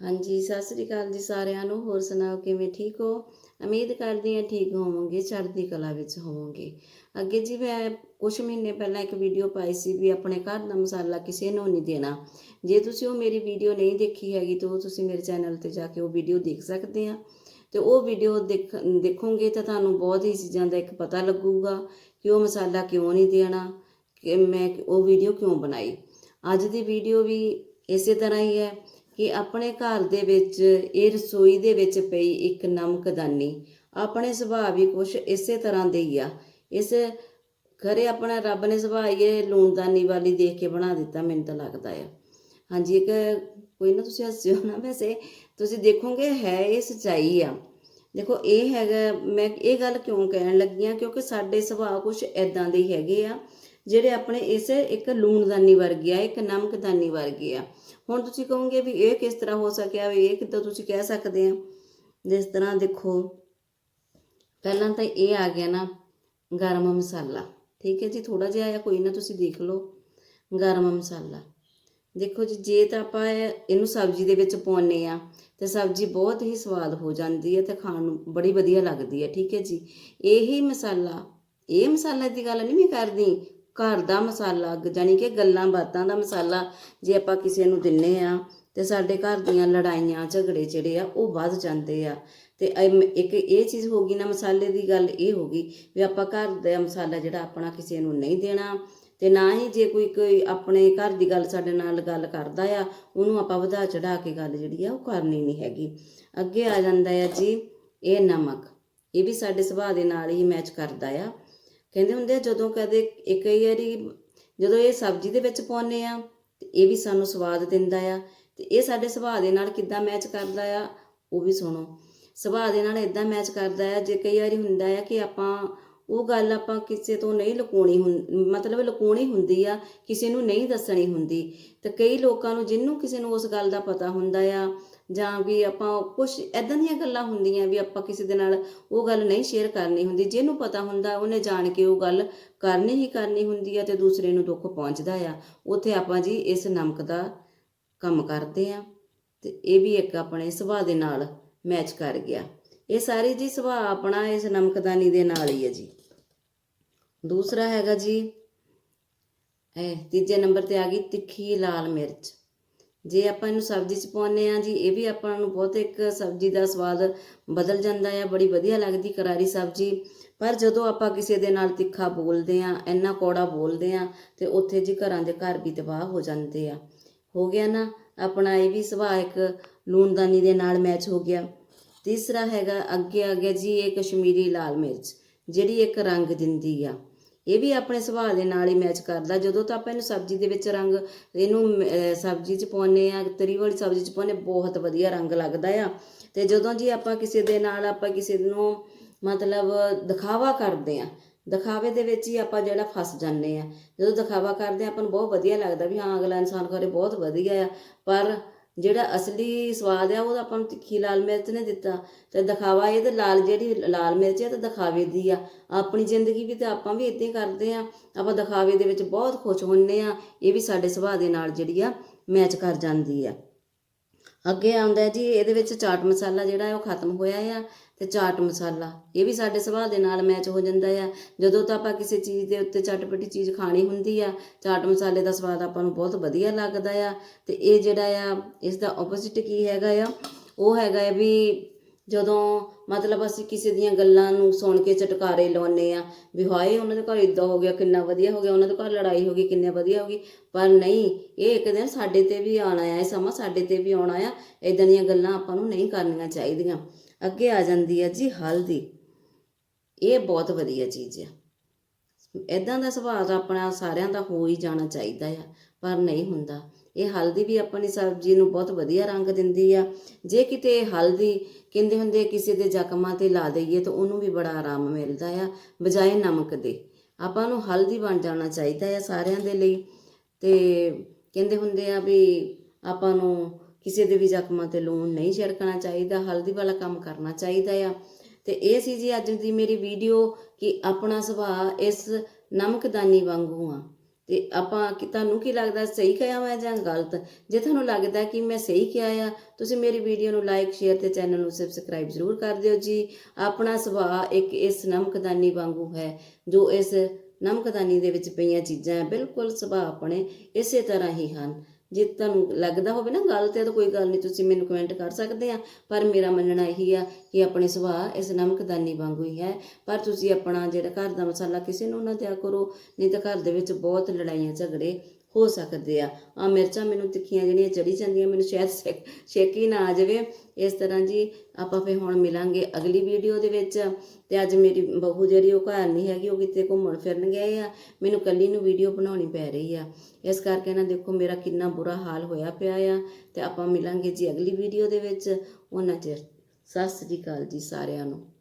ਹਾਂਜੀ, ਸਤਿ ਸ੍ਰੀ ਅਕਾਲ ਜੀ ਸਾਰਿਆਂ ਨੂੰ। ਹੋਰ ਸੁਣਾਓ, ਕਿਵੇਂ ਠੀਕ ਹੋ? ਉਮੀਦ ਕਰਦੀ ਹਾਂ ਠੀਕ ਹੋਵੋਗੇ, ਚੜ੍ਹਦੀ ਕਲਾ ਵਿੱਚ ਹੋਵੋਗੇ। ਅੱਗੇ ਜੀ, ਮੈਂ ਕੁਝ ਮਹੀਨੇ ਪਹਿਲਾਂ ਇੱਕ ਵੀਡੀਓ ਪਾਈ ਸੀ ਵੀ ਆਪਣੇ ਘਰ ਦਾ ਮਸਾਲਾ ਕਿਸੇ ਨੂੰ ਨਹੀਂ ਦੇਣਾ। ਜੇ ਤੁਸੀਂ ਉਹ ਮੇਰੀ ਵੀਡੀਓ ਨਹੀਂ ਦੇਖੀ ਹੈਗੀ, ਤਾਂ ਉਹ ਤੁਸੀਂ ਮੇਰੇ ਚੈਨਲ ਤੇ ਜਾ ਕੇ ਉਹ ਵੀਡੀਓ ਦੇਖ ਸਕਦੇ ਆ। ਤੇ ਉਹ ਵੀਡੀਓ ਦੇਖ, ਦੇਖੋਗੇ ਤਾਂ ਤੁਹਾਨੂੰ ਬਹੁਤ ਹੀ ਚੀਜ਼ਾਂ ਦਾ ਇੱਕ ਪਤਾ ਲੱਗੂਗਾ ਕਿ ਉਹ ਮਸਾਲਾ ਕਿਉਂ ਨਹੀਂ ਦੇਣਾ, ਕਿ ਮੈਂ ਉਹ ਵੀਡੀਓ ਕਿਉਂ ਬਣਾਈ। ਅੱਜ ਦੀ ਵੀਡੀਓ ਵੀ ਇਸੇ ਤਰ੍ਹਾਂ ਹੀ ਹੈ ਕਿ ਆਪਣੇ ਘਰ ਦੇ ਵਿੱਚ, ਇਹ ਰਸੋਈ ਦੇ ਵਿੱਚ ਪਈ ਇੱਕ ਨਮਕਦਾਨੀ ਆਪਣੇ ਸੁਭਾਅ ਵੀ ਕੁਛ ਇਸੇ ਤਰ੍ਹਾਂ ਦੇ ਹੀ ਆ। ਇਸ ਖਰੇ ਆਪਣਾ ਰੱਬ ਨੇ ਸੁਭਾਅ ਇਹ ਲੂਣਦਾਨੀ ਵਾਲੀ ਦੇਖ ਕੇ ਬਣਾ ਦਿੱਤਾ, ਮੈਨੂੰ ਤਾਂ ਲੱਗਦਾ ਆ। ਹਾਂਜੀ, ਇੱਕ ਕੋਈ ਨਾ ਤੁਸੀਂ ਹੱਸਿਓ ਨਾ ਵੈਸੇ। ਤੁਸੀਂ ਦੇਖੋਗੇ, ਹੈ ਇਹ ਸਚਾਈ ਆ। ਦੇਖੋ, ਇਹ ਹੈਗਾ, ਮੈਂ ਇਹ ਗੱਲ ਕਿਉਂ ਕਹਿਣ ਲੱਗੀ ਆ? ਕਿਉਂਕਿ ਸਾਡੇ ਸੁਭਾਅ ਕੁਛ ਐਦਾਂ ਦੇ ਹੈਗੇ ਆ। ਜਿਹੜੇ ਆਪਣੇ ਇਸ ਇੱਕ ਲੂਣਦਾਨੀ ਵਰਗੇ ਆ, ਇੱਕ ਨਮਕਦਾਨੀ ਵਰਗੇ ਆ। ਹੁਣ ਤੁਸੀਂ ਕਹੋਗੇ ਵੀ ਇਹ ਕਿਸ ਤਰ੍ਹਾਂ ਹੋ ਸਕਿਆ ਵੀ ਇਹ ਕਿੱਦਾਂ ਤੁਸੀਂ ਕਹਿ ਸਕਦੇ ਆ? ਜਿਸ ਤਰ੍ਹਾਂ ਦੇਖੋ, ਪਹਿਲਾਂ ਤਾਂ ਇਹ ਆ ਗਿਆ ਨਾ, ਗਰਮ ਮਸਾਲਾ। ਠੀਕ ਹੈ ਜੀ ਥੋੜਾ ਜਿਹਾ ਆ ਕੋਈ ਨਾ ਤੁਸੀਂ ਦੇਖ ਲਓ। ਗਰਮ ਮਸਾਲਾ। ਦੇਖੋ ਜੀ, ਜੇ ਤਾਂ ਆਪਾਂ ਇਹਨੂੰ ਸਬਜ਼ੀ ਦੇ ਵਿੱਚ ਪਾਉਨੇ ਆ, ਤੇ ਸਬਜ਼ੀ ਬਹੁਤ ਹੀ ਸਵਾਦ ਹੋ ਜਾਂਦੀ ਹੈ ਤੇ ਖਾਣ ਨੂੰ ਬੜੀ ਵਧੀਆ ਲੱਗਦੀ ਹੈ। ਠੀਕ ਹੈ ਜੀ, ਇਹੀ ਮਸਾਲਾ, ਇਹ ਮਸਾਲੇ ਦੀ ਗੱਲ ਨਹੀਂ ਮੈਂ ਕਰਦੀ। ਘਰ ਦਾ ਮਸਾਲਾ ਜਾਨੀ ਕਿ ਗੱਲਾਂ ਬਾਤਾਂ ਦਾ ਮਸਾਲਾ ਜੇ ਆਪਾਂ ਕਿਸੇ ਨੂੰ ਦਿੰਨੇ ਆ ਤੇ ਸਾਡੇ ਘਰ ਦੀਆਂ ਲੜਾਈਆਂ, ਝਗੜੇ ਜਿਹੜੇ ਆ ਉਹ ਵੱਧ ਜਾਂਦੇ ਆ। ਤੇ ਇੱਕ ਇਹ ਚੀਜ਼ ਹੋ ਗਈ ਨਾ ਮਸਾਲੇ ਦੀ ਗੱਲ, ਇਹ ਹੋ ਗਈ ਵੀ ਆਪਾਂ ਘਰ ਦਾ ਮਸਾਲਾ ਜਿਹੜਾ ਆਪਣਾ ਕਿਸੇ ਨੂੰ ਨਹੀਂ ਦੇਣਾ ਤੇ ਨਾ ਹੀ ਜੇ ਕੋਈ ਕੋਈ ਆਪਣੇ ਘਰ ਦੀ ਗੱਲ ਸਾਡੇ ਨਾਲ ਗੱਲ ਕਰਦਾ ਆ, ਉਹਨੂੰ ਆਪਾਂ ਵਧਾ ਚੜਾ ਕੇ ਗੱਲ ਜਿਹੜੀ ਆ ਉਹ ਕਰਨੀ ਨਹੀਂ ਹੈਗੀ। ਅੱਗੇ ਆ ਜਾਂਦਾ ਆ ਜੀ, ਇਹ ਨਮਕ। ਇਹ ਵੀ ਸਾਡੇ ਸੁਭਾਅ ਦੇ ਨਾਲ ਹੀ ਮੈਚ ਕਰਦਾ ਆ। ਕਹਿੰਦੇ ਹੁੰਦੇ ਆ, ਜਦੋਂ ਕਦੇ ਇੱਕ ਕਈ ਵਾਰੀ ਜਦੋਂ ਇਹ ਸਬਜ਼ੀ ਦੇ ਵਿੱਚ ਪਾਉਂਦੇ ਆ, ਤੇ ਇਹ ਵੀ ਸਾਨੂੰ ਸਵਾਦ ਦਿੰਦਾ ਆ। ਤੇ ਇਹ ਸਾਡੇ ਸੁਭਾਅ ਦੇ ਨਾਲ ਕਿੱਦਾਂ ਮੈਚ ਕਰਦਾ ਆ, ਉਹ ਵੀ ਸੁਣੋ। ਸੁਭਾਅ ਦੇ ਨਾਲ ਇਦਾਂ ਮੈਚ ਕਰਦਾ ਆ, ਜੇ ਕਈ ਵਾਰੀ ਹੁੰਦਾ ਆ ਕਿ ਆਪਾਂ ਉਹ ਗੱਲ ਆਪਾਂ ਕਿਸੇ ਤੋਂ ਨਹੀਂ ਲੁਕਾਉਣੀ ਹੁੰ, ਮਤਲਬ ਲੁਕਾਉਣੀ ਹੁੰਦੀ ਆ, ਕਿਸੇ ਨੂੰ ਨਹੀਂ ਦੱਸਣੀ ਹੁੰਦੀ। ਤੇ ਕਈ ਲੋਕਾਂ ਨੂੰ ਜਿਹਨੂੰ ਕਿਸੇ ਨੂੰ ਉਸ ਗੱਲ ਦਾ ਪਤਾ ਹੁੰਦਾ ਆ, ਜਾਂ ਵੀ ਆਪਾਂ ਕੁਝ ਐਦਾਂ ਦੀਆਂ ਗੱਲਾਂ ਹੁੰਦੀਆਂ ਵੀ ਆਪਾਂ ਕਿਸੇ ਦੇ ਨਾਲ ਉਹ ਗੱਲ ਨਹੀਂ ਸ਼ੇਅਰ ਕਰਨੀ ਹੁੰਦੀ, ਜਿਹਨੂੰ ਪਤਾ ਹੁੰਦਾ ਉਹਨੇ ਜਾਣ ਕੇ ਉਹ ਗੱਲ ਕਰਨੀ ਹੀ ਕਰਨੀ ਹੁੰਦੀ ਆ ਤੇ ਦੂਸਰੇ ਨੂੰ ਦੁੱਖ ਪਹੁੰਚਦਾ ਆ। ਉੱਥੇ ਆਪਾਂ ਜੀ ਇਸ ਨਮਕ ਦਾ ਕੰਮ ਕਰਦੇ ਆ ਤੇ ਇਹ ਵੀ ਇੱਕ ਆਪਣੇ ਸੁਭਾਅ ਦੇ ਨਾਲ ਮੈਚ ਕਰ ਗਿਆ। ਇਹ ਸਾਰੀ ਜੀ ਸੁਭਾਅ ਆਪਣਾ ਇਸ ਨਮਕਦਾਨੀ ਦੇ ਨਾਲ ਹੀ ਹੈ ਜੀ। ਦੂਸਰਾ ਹੈਗਾ ਜੀ, ਇਹ ਤੀਜੇ ਨੰਬਰ ਤੇ ਆ ਗਈ ਤਿੱਖੀ ਲਾਲ ਮਿਰਚ। ਜੇ ਆਪਾਂ ਇਹਨੂੰ ਸਬਜ਼ੀ ਚ ਪਾਉਂਦੇ ਆ ਜੀ, ਇਹ ਵੀ ਆਪਾਂ ਨੂੰ ਬਹੁਤ ਇੱਕ ਸਬਜ਼ੀ ਦਾ ਸਵਾਦ ਬਦਲ ਜਾਂਦਾ ਆ ਬੜੀ ਵਧੀਆ ਲੱਗਦੀ ਕਰਾਰੀ ਸਬਜ਼ੀ। ਪਰ ਜਦੋਂ ਆਪਾਂ ਕਿਸੇ ਦੇ ਨਾਲ ਤਿੱਖਾ ਬੋਲਦੇ ਆ ਇੰਨਾ ਕੌੜਾ ਬੋਲਦੇ ਆ ਤੇ ਉੱਥੇ ਜੀ ਘਰਾਂ ਦੇ ਘਰ ਵੀ ਤਬਾਹ ਹੋ ਜਾਂਦੇ ਆ। ਹੋ ਗਿਆ ਨਾ, ਆਪਣਾ ਇਹ ਵੀ ਸੁਭਾਅ ਇੱਕ ਲੂਣਦਾਨੀ ਦੇ ਨਾਲ ਮੈਚ ਹੋ ਗਿਆ। ਤੀਸਰਾ ਹੈਗਾ ਅੱਗੇ ਆ ਗਿਆ ਜੀ ਇਹ ਕਸ਼ਮੀਰੀ ਲਾਲ ਮਿਰਚ, ਜਿਹੜੀ ਇੱਕ ਰੰਗ ਦਿੰਦੀ ਆ। ਇਹ ਵੀ ਆਪਣੇ ਸੁਭਾਅ ਦੇ ਨਾਲ ਹੀ ਮੈਚ ਕਰਦਾ। ਜਦੋਂ ਤਾਂ ਆਪਾਂ ਇਹਨੂੰ ਸਬਜ਼ੀ ਦੇ ਵਿੱਚ ਰੰਗ, ਇਹਨੂੰ ਸਬਜ਼ੀ 'ਚ ਪਾਉਂਦੇ ਆ, ਤਰੀ ਵਾਲੀ ਸਬਜ਼ੀ 'ਚ ਪਾਉਂਦੇ ਬਹੁਤ ਵਧੀਆ ਰੰਗ ਲੱਗਦਾ ਆ। ਤੇ ਜਦੋਂ ਜੀ ਆਪਾਂ ਕਿਸੇ ਦੇ ਨਾਲ ਆਪਾਂ ਕਿਸੇ ਨੂੰ ਮਤਲਬ ਦਿਖਾਵਾ ਕਰਦੇ ਆ, ਦਿਖਾਵੇ ਦੇ ਵਿੱਚ ਹੀ ਆਪਾਂ ਜਿਹੜਾ ਫਸ ਜਾਂਦੇ ਆ। ਜਦੋਂ ਦਿਖਾਵਾ ਕਰਦੇ ਆ, ਆਪਾਂ ਨੂੰ ਬਹੁਤ ਵਧੀਆ ਲੱਗਦਾ ਵੀ ਹਾਂ, ਅਗਲਾ ਇਨਸਾਨ ਕਰੇ ਬਹੁਤ ਵਧੀਆ ਆ। ਪਰ ਜਿਹੜਾ ਅਸਲੀ ਸਵਾਦ ਆ ਉਹ ਆਪਾਂ ਨੂੰ ਤਿੱਖੀ ਲਾਲ ਮਿਰਚ ਨੇ ਦਿੱਤਾ। ਤੇ ਦਿਖਾਵਾ ਇਹ ਤੇ ਲਾਲ ਜਿਹੜੀ ਲਾਲ ਮਿਰਚ ਹੈ ਤੇ ਦਿਖਾਵੇ ਦੀ ਆ। ਆਪਣੀ ਜ਼ਿੰਦਗੀ ਵੀ ਤੇ ਆਪਾਂ ਵੀ ਇਦਾਂ ਹੀ ਕਰਦੇ ਆ। ਆਪਾਂ ਦਿਖਾਵੇ ਦੇ ਵਿੱਚ ਬਹੁਤ ਖੁਸ਼ ਹੁੰਨੇ ਆ। ਇਹ ਵੀ ਸਾਡੇ ਸੁਭਾਅ ਦੇ ਨਾਲ ਜਿਹੜੀ ਆ ਮੈਚ ਕਰ ਜਾਂਦੀ ਆ। ਅੱਗੇ ਆਉਂਦਾ ਜੀ, ਇਹਦੇ ਵਿੱਚ ਚਾਟ ਮਸਾਲਾ ਜਿਹੜਾ ਹੈ ਉਹ ਖਤਮ ਹੋਇਆ ਆ। ਤੇ ਚਾਟ ਮਸਾਲਾ। ਇਹ ਵੀ ਸਾਡੇ ਸੁਭਾਅ ਦੇ ਨਾਲ ਮੈਚ ਹੋ ਜਾਂਦਾ ਆ। ਜਦੋਂ ਤਾਂ ਆਪਾਂ ਕਿਸੇ ਚੀਜ਼ ਦੇ ਉੱਤੇ ਚਟਪਟੀ ਚੀਜ਼ ਖਾਣੀ ਹੁੰਦੀ ਆ, ਚਾਟ ਮਸਾਲੇ ਦਾ ਸਵਾਦ ਆਪਾਂ ਨੂੰ ਬਹੁਤ ਵਧੀਆ ਲੱਗਦਾ ਆ। ਤੇ ਇਹ ਜਿਹੜਾ ਆ, ਇਸ ਦਾ ਆਪੋਜ਼ਿਟ ਕੀ ਹੈਗਾ ਆ? ਉਹ ਹੈਗਾ ਆ ਵੀ ਜਦੋਂ ਮਤਲਬ ਅਸੀਂ ਕਿਸੇ ਦੀਆਂ ਗੱਲਾਂ ਨੂੰ ਸੁਣ ਕੇ ਚਟਕਾਰੇ ਲਾਉਂਦੇ ਆ ਵੀ ਹਾਏ, ਉਹਨਾਂ ਦੇ ਘਰ ਇਦਾਂ ਹੋ ਗਿਆ, ਕਿੰਨਾ ਵਧੀਆ ਹੋ ਗਿਆ, ਉਹਨਾਂ ਦੇ ਘਰ ਲੜਾਈ ਹੋ ਗਈ, ਕਿੰਨੇ ਵਧੀਆ ਹੋ ਗਈ। ਪਰ ਨਹੀਂ, ਇਹ ਇੱਕ ਦਿਨ ਸਾਡੇ ਤੇ ਵੀ ਆਉਣਾ ਆ ਇਹ ਸਮਾਂ ਸਾਡੇ ਤੇ ਵੀ ਆਉਣਾ ਆ ਇਦਾਂ ਦੀਆਂ ਗੱਲਾਂ ਆਪਾਂ ਨੂੰ ਨਹੀਂ ਕਰਨੀਆਂ ਚਾਹੀਦੀਆਂ। ਅੱਗੇ ਆ ਜਾਂਦੀ ਹੈ ਜੀ ਹਲਦੀ। ਇਹ ਬਹੁਤ ਵਧੀਆ ਚੀਜ਼ ਆ। ਇਦਾਂ ਦਾ ਸੁਭਾਅ ਤਾਂ ਆਪਣਾ ਸਾਰਿਆਂ ਦਾ ਹੋ ਹੀ ਜਾਣਾ ਚਾਹੀਦਾ ਆ, ਪਰ ਨਹੀਂ ਹੁੰਦਾ। ਇਹ ਹਲਦੀ ਵੀ ਆਪਣੀ ਸਬਜ਼ੀ ਨੂੰ ਬਹੁਤ ਵਧੀਆ ਰੰਗ ਦਿੰਦੀ ਆ। ਜੇ ਕਿਤੇ ਹਲਦੀ ਕਹਿੰਦੇ ਹੁੰਦੇ ਕਿਸੇ ਦੇ ਜ਼ਖਮਾਂ ਤੇ ਲਾ ਦਈਏ ਤਾਂ ਉਹਨੂੰ ਵੀ ਬੜਾ ਆਰਾਮ ਮਿਲਦਾ ਆ, ਬਜਾਏ ਨਮਕ ਦੇ। ਆਪਾਂ ਨੂੰ ਹਲਦੀ ਬਣ ਜਾਣਾ ਚਾਹੀਦਾ ਆ ਸਾਰਿਆਂ ਦੇ ਲਈ। ਤੇ ਕਹਿੰਦੇ ਹੁੰਦੇ ਆ ਵੀ ਆਪਾਂ ਨੂੰ ਕਿਸੇ ਦੇ ਵੀ ਜ਼ਖਮਾਂ ਤੇ ਲੂਣ ਨਹੀਂ ਛਿੜਕਣਾ ਚਾਹੀਦਾ, ਹਲਦੀ ਵਾਲਾ ਕੰਮ ਕਰਨਾ ਚਾਹੀਦਾ ਆ। ਤੇ ਇਹ ਸੀ ਜੀ ਅੱਜ ਦੀ ਮੇਰੀ ਵੀਡੀਓ ਕਿ ਆਪਣਾ ਸੁਭਾਅ ਇਸ ਨਮਕਦਾਨੀ ਵਾਂਗੂ ਆ। ਤੇ ਆਪਾਂ ਕਿ ਤੁਹਾਨੂੰ ਕੀ ਲੱਗਦਾ ਸਹੀ ਕਿਹਾ ਮੈਂ ਜਾਂ ਗਲਤ? ਜੇ ਤੁਹਾਨੂੰ ਲੱਗਦਾ ਕਿ ਮੈਂ ਸਹੀ ਕਿਹਾ ਆ, ਤੁਸੀਂ ਮੇਰੀ ਵੀਡੀਓ ਨੂੰ ਲਾਈਕ ਸ਼ੇਅਰ ਤੇ ਚੈਨਲ ਨੂੰ ਸਬਸਕ੍ਰਾਈਬ ਜ਼ਰੂਰ ਕਰ ਦਿਓ ਜੀ। ਆਪਣਾ ਸੁਭਾਅ ਇੱਕ ਇਸ ਨਮਕਦਾਨੀ ਵਾਂਗੂ ਹੈ, ਜੋ ਇਸ ਨਮਕਦਾਨੀ ਦੇ ਵਿੱਚ ਪਈਆਂ ਚੀਜ਼ਾਂ ਹੈ ਬਿਲਕੁਲ ਸੁਭਾਅ ਆਪਣੇ ਇਸੇ ਤਰ੍ਹਾਂ ਹੀ ਹਨ। ਜੇ ਤੁਹਾਨੂੰ ਲੱਗਦਾ ਹੋਵੇ ਨਾ ਗੱਲ ਤੇ ਤਾਂ ਕੋਈ ਗੱਲ ਨਹੀਂ, ਤੁਸੀਂ ਮੈਨੂੰ ਕਮੈਂਟ ਕਰ ਸਕਦੇ ਆ। ਪਰ ਮੇਰਾ ਮੰਨਣਾ ਇਹੀ ਆ ਕਿ ਆਪਣੇ ਸੁਭਾਅ ਇਸ ਨਮਕਦਾਨੀ ਵਾਂਗੂ ਹੀ ਹੈ। ਪਰ ਤੁਸੀਂ ਆਪਣਾ ਜਿਹੜਾ ਘਰ ਦਾ ਮਸਾਲਾ ਕਿਸੇ ਨੂੰ ਨਾ ਦਿਆ ਕਰੋ, ਨਹੀਂ ਤਾਂ ਘਰ ਦੇ ਵਿੱਚ ਬਹੁਤ ਲੜਾਈਆਂ ਝਗੜੇ ਹੋ ਸਕਦੇ ਆ। ਆ ਮਿਰਚਾਂ ਮੈਨੂੰ ਤਿੱਖੀਆਂ ਜਿਹੜੀਆਂ ਚੜੀ ਜਾਂਦੀਆਂ, ਮੈਨੂੰ ਸ਼ਾਇਦ ਛੇਕ- ਛੇਕੀ ਨਾ ਆ ਜਾਵੇ। ਇਸ ਤਰ੍ਹਾਂ ਜੀ ਆਪਾਂ ਫੇ ਹੁਣ ਮਿਲਾਂਗੇ ਅਗਲੀ ਵੀਡੀਓ ਦੇ ਵਿੱਚ। ਤੇ ਅੱਜ ਮੇਰੀ ਬਹੂ ਜਿਹੜੀ ਉਹ ਘਰ ਨਹੀਂ ਹੈਗੀ, ਉਹ ਕਿਤੇ ਘੁੰਮਣ ਫਿਰਨ ਗਏ ਆ। ਮੈਨੂੰ ਕੱਲੀ ਨੂੰ ਵੀਡੀਓ ਬਣਾਉਣੀ ਪੈ ਰਹੀ ਆ। ਇਸ ਕਰਕੇ ਨਾ ਦੇਖੋ ਮੇਰਾ ਕਿੰਨਾ ਬੁਰਾ ਹਾਲ ਹੋਇਆ ਪਿਆ ਆ। ਤੇ ਆਪਾਂ ਮਿਲਾਂਗੇ ਜੀ ਅਗਲੀ ਵੀਡੀਓ ਦੇ ਵਿੱਚ। ਉਹਨਾਂ ਚਿਰ, ਸਤਿ ਸ੍ਰੀ ਅਕਾਲ ਜੀ ਸਾਰਿਆਂ ਨੂੰ।